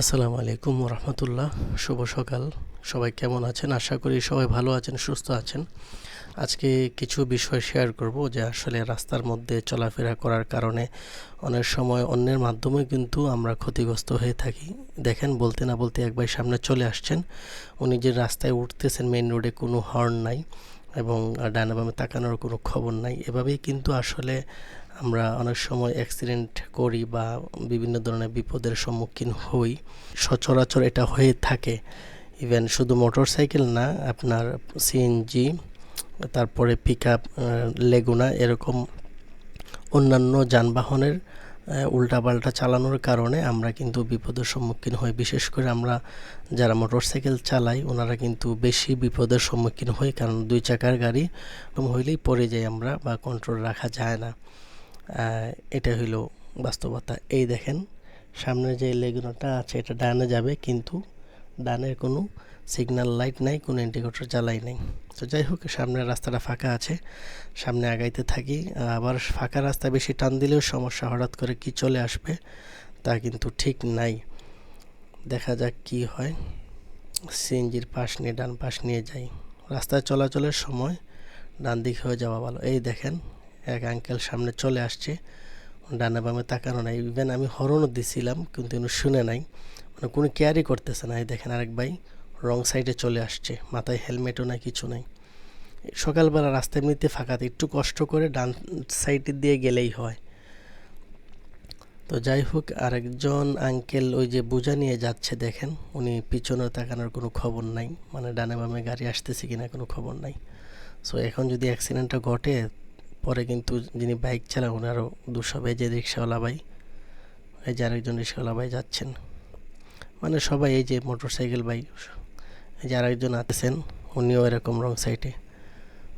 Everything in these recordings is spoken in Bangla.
আসসালামু আলাইকুম রহমতুল্লাহ শুভ সকাল। সবাই কেমন আছেন? আশা করি সবাই ভালো আছেন, সুস্থ আছেন। আজকে কিছু বিষয় শেয়ার করব যে আসলে রাস্তার মধ্যে চলাফেরা করার কারণে অনেক সময় অন্যের মাধ্যমে কিন্তু আমরা ক্ষতিগ্রস্ত হয়ে থাকি। দেখেন, বলতে না বলতে একবার সামনে চলে আসছেন। উনি যে রাস্তায় উঠতেছেন মেইন রোডে কোনো হর্ন নাই এবং ডানে বামে তাকানোর কোনো খবর নাই। এভাবেই কিন্তু আসলে আমরা অনেক সময় অ্যাক্সিডেন্ট করি বা বিভিন্ন ধরনের বিপদের সম্মুখীন হই। সচরাচর এটা হয়ে থাকে। ইভেন শুধু মোটর সাইকেল না, আপনার সিএনজি তারপরে পিক আপ লেগুনা এরকম অন্যান্য যানবাহনের উল্টাপাল্টা চালানোর কারণে আমরা কিন্তু বিপদের সম্মুখীন হই। বিশেষ করে আমরা যারা মোটরসাইকেল চালাই, ওনারা কিন্তু বেশি বিপদের সম্মুখীন হই। কারণ দুই চাকার গাড়ি হইলেই পড়ে যাই আমরা বা কন্ট্রোল রাখা যায় না। এটা হইল বাস্তবতা। এই দেখেন, সামনে যে লেগুনাটা আছে, এটা ডানে যাবে, কিন্তু ডানের কোনো সিগন্যাল লাইট নাই, কোনো ইন্ডিকেটর জ্বালাই নেই। তো যাই হোক সামনের রাস্তাটা ফাঁকা আছে, সামনে আগাইতে থাকি। আবার ফাঁকা রাস্তা বেশি টান দিলেও সমস্যা, হঠাৎ করে কি চলে আসবে তা কিন্তু ঠিক নাই। দেখা যাক কি হয়। সিএনজির পাশ নিয়ে, ডান পাশ নিয়ে যাই। রাস্তায় চলাচলের সময় ডান দিক হয়ে যাওয়া ভালো। এই দেখেন এক আঙ্কেল সামনে চলে আসছে। ডানে বামে তাকানো নাই। ইভেন আমি হরণও দিছিলাম, কিন্তু উনি শুনে নাই। মানে কোনো কেয়ারই করতেছে না। এই দেখেন আরেক ভাই রং সাইডে চলে আসছে। মাথায় হেলমেটও নাই, কিছু নাই। সকালবেলা রাস্তা এমনিতে ফাঁকাতে একটু কষ্ট করে ডান সাইডে দিয়ে গেলেই হয়। তো যাই হোক, আরেকজন আঙ্কেল ওই যে বোঝা নিয়ে যাচ্ছে, দেখেন। উনি পিছনে তাকানোর কোনো খবর নাই। মানে ডানে বামে গাড়ি আসতেছে কিনা কোনো খবর নাই। সো এখন যদি অ্যাক্সিডেন্টটা ঘটে পরে কিন্তু যিনি বাইক চালান, ওনারও দুশো যে রিক্সাওয়ালা ভাই, এই যে আরেকজন রিক্সাওয়ালা ভাই যাচ্ছেন। মানে সবাই এই যে মোটর সাইকেল ভাই, এই যে আরেকজন আছেন, উনিও এরকম রং সাইডে।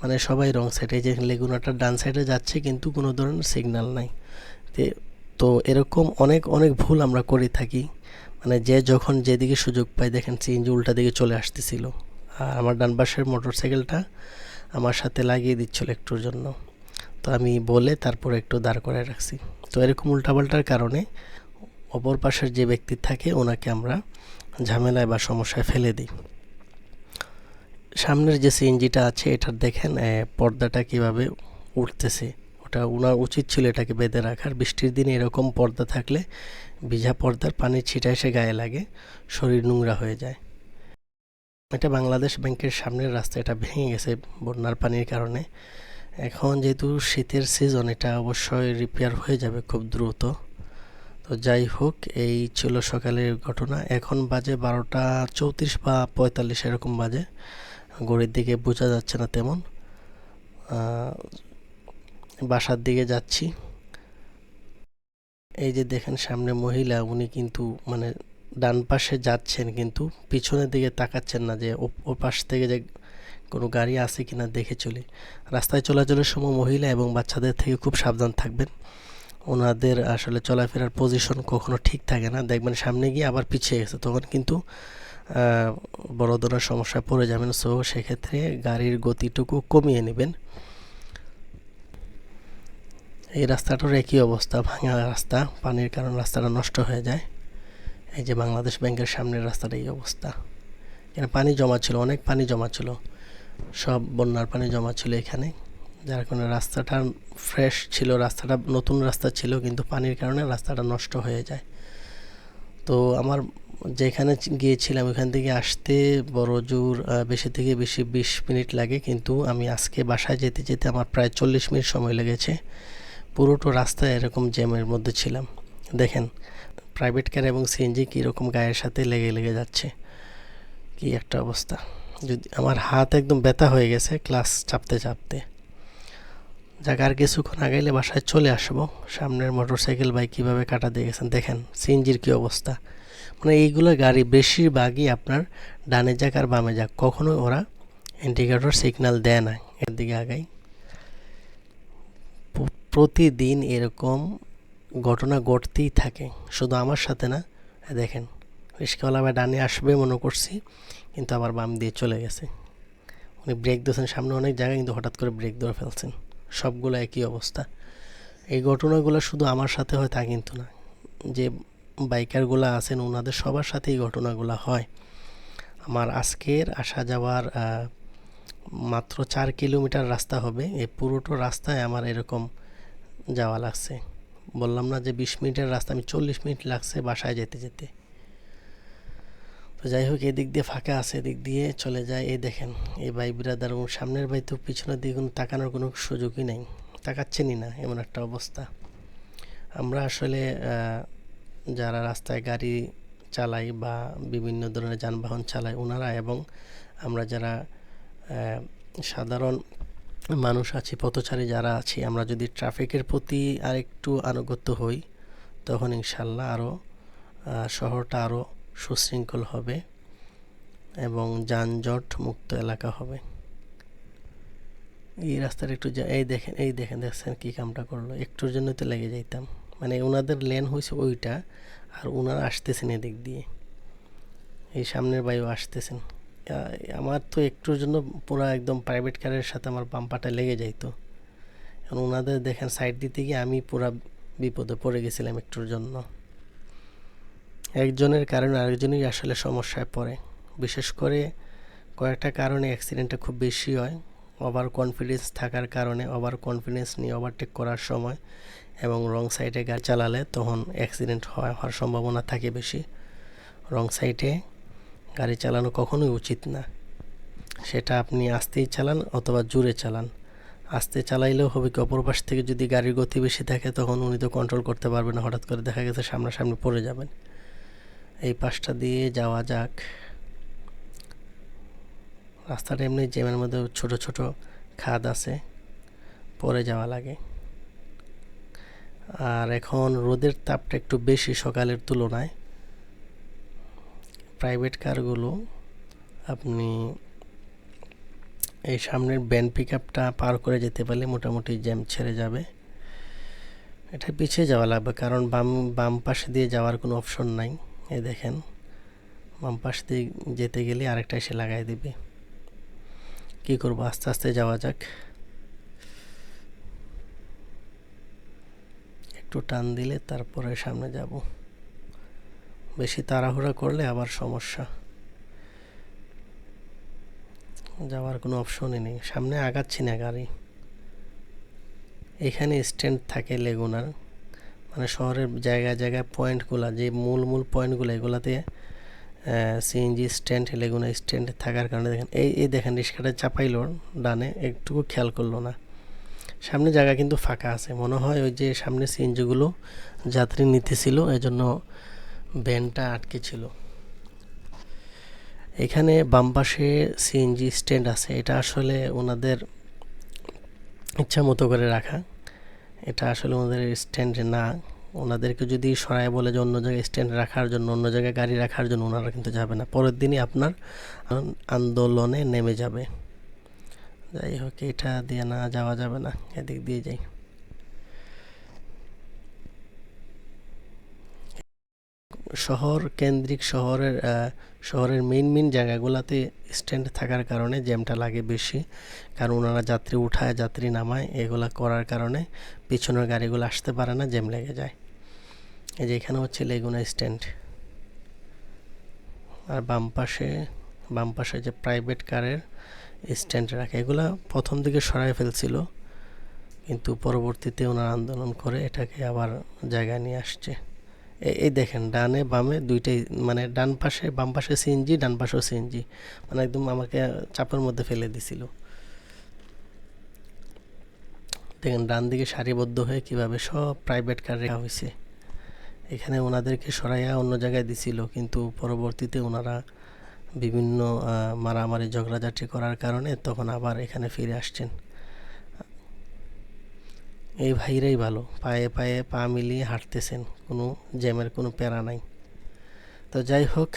মানে সবাই রং সাইডে যে লেগুনাটা ডান সাইডে যাচ্ছে, কিন্তু কোনো ধরনের সিগন্যাল নাই। তো এরকম অনেক অনেক ভুল আমরা করে থাকি। মানে যে যখন যেদিকে সুযোগ পাই দেখেন সিএনজি উল্টা দিকে চলে আসতেছিল। আর আমার ডান পাশের মোটর সাইকেলটা আমার সাথে লাগিয়ে দিচ্ছিল একটুর জন্য। তো আমি বলে তারপর একটু দাঁড় করায় রাখছি। তো এরকম উল্টাপাল্টার কারণে অপর পাশের যে ব্যক্তি থাকে, ওনাকে আমরা ঝামেলায় বা সমস্যায় ফেলে দিই। সামনের যে সিএনজিটা আছে এটার দেখেন পর্দাটা কীভাবে উঠতেছে ওটা ওনার উচিত ছিল এটাকে বেঁধে রাখার। বৃষ্টির দিনে এরকম পর্দা থাকলে ভিজা পর্দার পানির ছিটা এসে গায়ে লাগে, শরীর নোংরা হয়ে যায়। এটা বাংলাদেশ ব্যাংকের সামনের রাস্তা, এটা ভেঙে গেছে বন্যার পানির কারণে। এখন যেহেতু শীতের সিজন এটা অবশ্যই রিপেয়ার হয়ে যাবে খুব দ্রুত। তো যাই হোক, এই ছিল সকালের ঘটনা। এখন বাজে বারোটা চৌত্রিশ বা পঁয়তাল্লিশ, এরকম বাজে। গড়ির দিকে বোঝা যাচ্ছে না তেমন। বাসার দিকে যাচ্ছি। এই যে দেখেন সামনে মহিলা, উনি কিন্তু মানে ডান পাশে যাচ্ছেন, কিন্তু পিছনের দিকে তাকাচ্ছেন না যে ও থেকে যে কোনো গাড়ি আছে কিনা দেখে চলি। রাস্তায় চলাচলের সময় মহিলা এবং বাচ্চাদের থেকে খুব সাবধান থাকবেন। ওনাদের আসলে চলাফেরার পজিশন কখনো ঠিক থাকে না। দেখবেন সামনে গিয়ে আবার পিছিয়ে গেছে। তখন কিন্তু বড় ধরনের সমস্যায় পড়ে যাবেন। সো সেক্ষেত্রে গাড়ির গতিটুকু কমিয়ে নেবেন। এই রাস্তাটার একই অবস্থা। ভাঙা রাস্তা, পানির কারণে রাস্তাটা নষ্ট হয়ে যায়। এই যে বাংলাদেশ ব্যাংকের সামনের রাস্তাটা এই অবস্থা। এখানে পানি জমা ছিল, অনেক পানি জমা ছিল। সব বন্যার পানি জমা ছিল এখানে, যার কারণে রাস্তাটা ফ্রেশ ছিল, রাস্তাটা নতুন রাস্তা ছিল, কিন্তু পানির কারণে রাস্তাটা নষ্ট হয়ে যায়। তো আমার যেখানে গিয়েছিলাম ওখান থেকে আসতে বড় জোর বেশি থেকে বেশি বিশ মিনিট লাগে, কিন্তু আমি আজকে বাসায় যেতে যেতে আমার প্রায় চল্লিশ মিনিট সময় লেগেছে। পুরোটো রাস্তায় এরকম জ্যামের মধ্যে ছিলাম। দেখেন প্রাইভেট কার এবং সিএনজি কীরকম গায়ের সাথে লেগে লেগে যাচ্ছে, কি একটা অবস্থা। যদি আমার হাত একদম ব্যথা হয়ে গেছে, ক্লাস চাপতে চাপতে। যাক, আর কিছুক্ষণ আগাইলে বাসায় চলে আসব। সামনের মোটর সাইকেল বাইক কীভাবে কাটা দিয়ে গেছেন দেখেন, সিএনজির কী অবস্থা। মানে এইগুলো গাড়ি বেশিরভাগই আপনার ডানে যাক আর বামে যাক, কখনোই ওরা ইন্ডিকেটর সিগন্যাল দেয় না, এর দিকে আগাই। প্রতিদিন এরকম ঘটনা ঘটতেই থাকে, শুধু আমার সাথে না দেখেন। রিক্সাওয়ালা ডানে আসবে মনে করছি, কিন্তু আবার বাম দিয়ে চলে গেছে। উনি ব্রেক দিয়েছেন, সামনে অনেক জায়গায় কিন্তু হঠাৎ করে ব্রেক ধরে ফেলছেন। সবগুলো একই অবস্থা। এই ঘটনাগুলো শুধু আমার সাথে হয় তা কিন্তু না। যে বাইকারগুলো আছেন ওনাদের সবার সাথে এই ঘটনাগুলো হয়। আমার আজকের আসা যাওয়ার মাত্র চার কিলোমিটার রাস্তা হবে। এই পুরোটো রাস্তায় আমার এরকম যাওয়া লাগছে। বললাম না যে বিশ মিনিটের রাস্তা, আমি চল্লিশ মিনিট লাগছে বাসায় যেতে যেতে। তো যাই হোক, এদিক দিয়ে ফাঁকা আছে, এদিক দিয়ে চলে যায়। এই দেখেন, এই ভাই বিরাদার এবং সামনের ভাই তো পিছনের দিকে কোনো তাকানোর কোনো সুযোগই নেই। তাকাচ্ছেনই না, এমন একটা অবস্থা। আমরা আসলে যারা রাস্তায় গাড়ি চালাই বা বিভিন্ন ধরনের যানবাহন চালাই, ওনারা এবং আমরা যারা সাধারণ মানুষ আছি, পথচারী যারা আছি, আমরা যদি ট্রাফিকের প্রতি আরেকটু আনুগত্য হই, তখন ইনশাল্লাহ আরও শহরটা আরও সুশৃঙ্খল হবে এবং যানজট মুক্ত এলাকা হবে। এই রাস্তার একটু এই দেখেন এই দেখেন, দেখছেন কী কামটা করল? একটুর জন্য তো লেগে যাইতাম। মানে ওনাদের লেন হয়েছে ওইটা, আর ওনারা আসতেছেন এদিক দিয়ে। এই সামনের বায়ু আসতেছেন। আমার তো একটুর জন্য পুরো একদম প্রাইভেট কারের সাথে আমার বাম্পাটা লেগে যাইতো। এখন ওনাদের দেখেন সাইড দিতে গিয়ে আমি পুরা বিপদে পড়ে গেছিলাম একটুর জন্য। একজনের কারণে আরেকজনই আসলে সমস্যায় পড়ে। বিশেষ করে কয়েকটা কারণে অ্যাক্সিডেন্টটা খুব বেশি হয়। ওভার কনফিডেন্স থাকার কারণে ওভার কনফিডেন্স নিয়ে ওভারটেক করার সময় এবং রং সাইডে গাড়ি চালালে তখন অ্যাক্সিডেন্ট হওয়ার সম্ভাবনা থাকে বেশি। রং সাইডে গাড়ি চালানো কখনোই উচিত না। সেটা আপনি আস্তেই চালান অথবা জোরে চালান। আস্তে চালাইলেও হবে কি, অপর পাশ থেকে যদি গাড়ির গতি বেশি থাকে তখন উনি তো কন্ট্রোল করতে পারবেন হঠাৎ করে দেখা গেছে সামনাসামনি পড়ে যাবেন। এই পাশটা দিয়ে যাওয়া যাক। রাস্তাটা এমনি জ্যামের মধ্যে ছোট ছোট খাদ আছে, পরে যাওয়া লাগে। আর এখন রোদের তাপটা একটু বেশি সকালের তুলনায়। প্রাইভেট কারগুলো আপনি এই সামনের ব্যান পিক আপটা পার করে যেতে পারলে মোটামুটি জ্যাম ছেড়ে যাবে। এটা পিছিয়ে যাওয়া লাগবে, কারণ বাম বাম পাশে দিয়ে যাওয়ার কোনো অপশন নাই। এই দেখেন, বাম পাশ দিয়ে যেতে গেলে আরেকটা এসে লাগাই দিবে। কি করব? আস্তে আস্তে যাওয়া যাক। একটু টান দিলে তারপরে সামনে যাব। বেশি তাড়াহুড়া করলে আবার সমস্যা। যাওয়ার কোনো অপশনই নেই। সামনে আগাচ্ছি না গাড়ি। এখানে স্ট্যান্ড থাকে লেগুনার। মানে শহরের জায়গায় জায়গায় পয়েন্টগুলো, যে মূল মূল পয়েন্টগুলো, এগুলাতে সিএনজি স্ট্যান্ড লেগুনা স্ট্যান্ড থাকার কারণে দেখেন, এই এই দেখেন রিক্সাটা চাপাইলো ডানে, একটুকু খেয়াল করল না। সামনে জায়গা কিন্তু ফাঁকা আছে, মনে হয় ওই যে সামনে সিএনজিগুলো যাত্রী নিতেছিল, এজন্য ভ্যানটা আটকে ছিল। এখানে বাম পাশে সিএনজি স্ট্যান্ড আছে, এটা আসলে ওনাদের ইচ্ছা মতো করে রাখা। এটা আসলে ওনাদের স্ট্যান্ড না, ওনাদেরকে যদি সরায় বলে যে অন্য জায়গায় স্ট্যান্ড রাখার জন্য, অন্য জায়গায় গাড়ি রাখার জন্য ওনারা কিন্তু যাবে না। পরের দিনই আপনার আন্দোলনে নেমে যাবে। যাই হোক, এটা দিয়ে না যাওয়া যাবে না, এদিক দিয়ে যাই। শহর কেন্দ্রিক শহরের শহরের মেন মেন জায়গাগুলোতে স্ট্যান্ড থাকার কারণে জ্যামটা লাগে বেশি। কারণ ওনারা যাত্রী উঠায়, যাত্রী নামায়, এগুলা করার কারণে পিছনের গাড়িগুলো আসতে পারে না জ্যাম লেগে যায়। এই যে এখানে হচ্ছে লেগুনা স্ট্যান্ড আর বাম পাশে বাম পাশে যে প্রাইভেট কারের স্ট্যান্ড রাখে, এগুলা প্রথম দিকে সরাই ফেলছিল, কিন্তু পরবর্তীতে ওনারা আন্দোলন করে এটাকে আবার জায়গায় নিয়ে আসছে। এই দেখেন, ডানে বামে দুইটাই মানে ডান পাশে, বাম পাশে সিএনজি ডান পাশেও সিএনজি মানে একদম আমাকে চাপের মধ্যে ফেলে দিছিল। দেখেন, ডান দিকে সারিবদ্ধ হয়ে কীভাবে সব প্রাইভেট কার রাখা হয়েছে এখানে ওনাদেরকে সরাইয়া অন্য জায়গায় দিছিল, কিন্তু পরবর্তীতে ওনারা বিভিন্ন মারামারি, ঝগড়াঝাটি করার কারণে তখন আবার এখানে ফিরে আসছেন। এই ভাইরাই ভালো। পায়ে পায়ে পা মিলিয়ে হাঁটতেছেন, কোনো জ্যামের কোনো প্যারা নাই। তো যাই হোক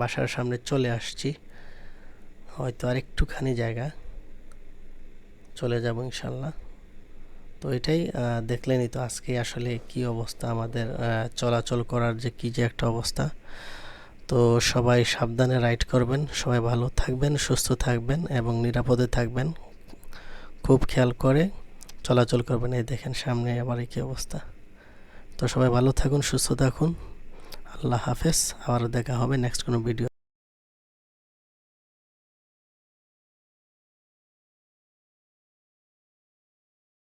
বাসার সামনে চলে আসছি। হয়তো আর একটুখানি জায়গা। চলে যাব ইনশাল্লাহ। তো এটাই দেখলেনই তো আজকে আসলে কি অবস্থা আমাদের চলাচল করার যে কি যে একটা অবস্থা। তো সবাই সাবধানে রাইড করবেন, সবাই ভালো থাকবেন, সুস্থ থাকবেন এবং নিরাপদে থাকবেন। খুব খেয়াল করে চলাচল করবেন এই দেখেন সামনে আবার কি অবস্থা। তো সবাই ভালো থাকুন, সুস্থ থাকুন। আল্লাহ হাফেজ, আবারও দেখা হবে নেক্সট কোনো ভিডিও